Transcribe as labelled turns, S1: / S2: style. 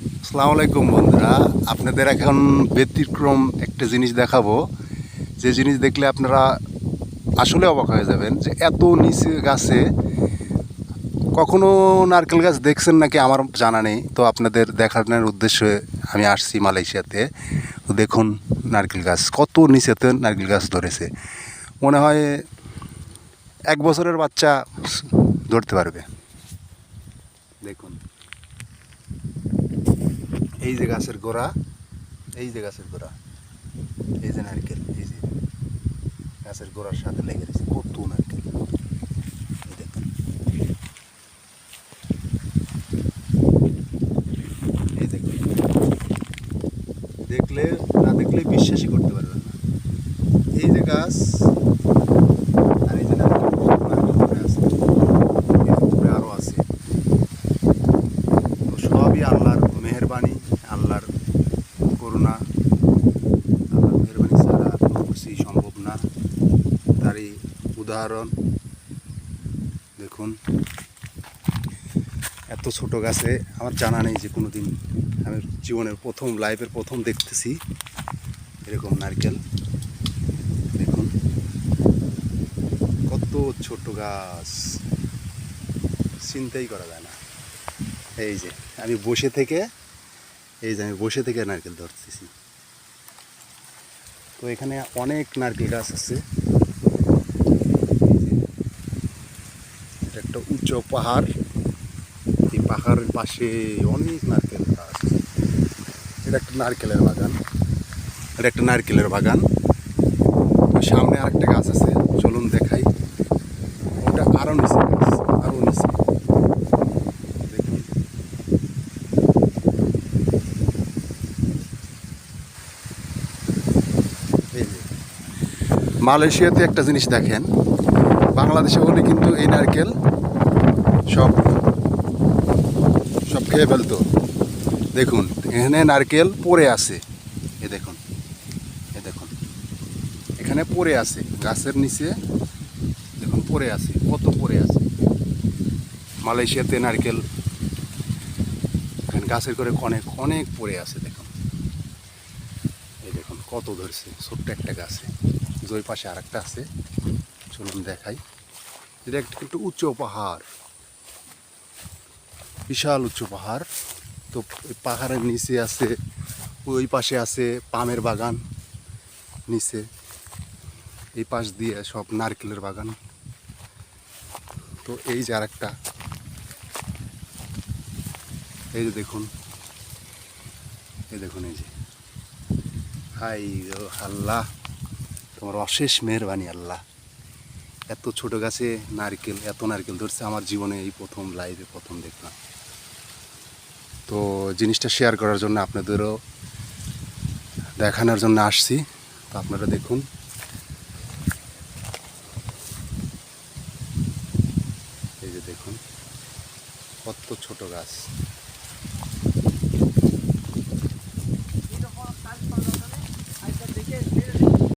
S1: আসসালামু আলাইকুম বন্ধুরা। আপনাদের এখন ব্যতিক্রম একটা জিনিস দেখাবো। যে জিনিস দেখলে আপনারা আসলে অবাক হয়ে যাবেন যে এত নিচে গাছে কখনো নারকেল গাছ দেখছেন নাকি আমার জানা নেই। তো আপনাদের দেখানোর উদ্দেশ্যে আমি আসছি মালয়েশিয়াতে। তো দেখুন নারকেল গাছ, কত নিচেতে নারকেল গাছ ধরেছে। মনে হয় এক বছরের বাচ্চা ধরতে পারবে। দেখুন। এই যে গাছের গোড়া, এই যে গাছের গোড়া, এই যে নারকেল, এই যে গাছের গোড়ার সাথে লেগে গেছে কত নারকেল। দেখলে, না দেখলে বিশ্বাসই করতে পারবেন না এই যে গাছ আর এই যে নারকেল নারকেল ধরে আছে এই যে উপরে আরও আছে তো সবই আল্লাহর মেহরবানি, আল্লাহর করুণা, আল্লাহর মেহরবানি ছাড়া কোনো কিছুই সম্ভব না। তারই উদাহরণ, দেখুন। এত ছোট গাছে আমার জানা নেই যে কোনো দিন আমি জীবনের প্রথম লাইফের প্রথম দেখতেছি এরকম নারকেল। দেখুন। কত ছোট গাছ। চিন্তাই করা যায় না। এই যে, আমি বসে থেকে এই যে আমি বসে থেকে নারকেল ধরতেছি। তো এখানে অনেক নারকেল গাছ আছে। এটা একটা উচ্চ পাহাড়। এই পাহাড়ের পাশে অনেক নারকেল গাছ এটা একটা নারকেলের বাগান। এটা একটা নারকেলের বাগান। সামনে আরেকটা গাছ আছে। চলুন দেখাই। ওটা আরও নিচে গাছ আরও নিচে দেখুন এই যে মালয়েশিয়াতে একটা জিনিস দেখেন। বাংলাদেশে হলে কিন্তু এই নারকেল সব সব খেয়ে ফেলতো। দেখুন, এখানে নারকেল পড়ে আছে। এ দেখুন এ দেখুন। এখানে পড়ে আছে, গাছের নিচে দেখুন পড়ে আছে, কত পড়ে আছে। মালয়েশিয়াতে নারকেল গাছের করে অনেক অনেক পড়ে আছে, দেখুন। এই দেখুন, কত ধরছে, ছোট্ট একটা গাছে। যে ওই পাশে আরেকটা আছে। চলুন দেখাই। এটা একটা একটু উচ্চ পাহাড়। বিশাল উচ্চ পাহাড়। তো পাহাড়ের নিচে আছে, ওই পাশে আছে পামের বাগান নিচে। এই পাশ দিয়ে সব নারকেলের বাগান। তো এই যে আরেকটা। এই যে দেখুন। এই দেখুন এই যে। হাই আল্লাহ। তোমার অশেষ মেহরবানি, আল্লাহ। এত ছোট গাছে নারকেল, এত নারকেল ধরছে আমার জীবনে এই প্রথম লাইভে প্রথম দেখলাম। তো জিনিসটা শেয়ার করার জন্য আপনাদেরও দেখানোর জন্য আসছি। তো আপনারা দেখুন। এই যে দেখুন, কত ছোট গাছ।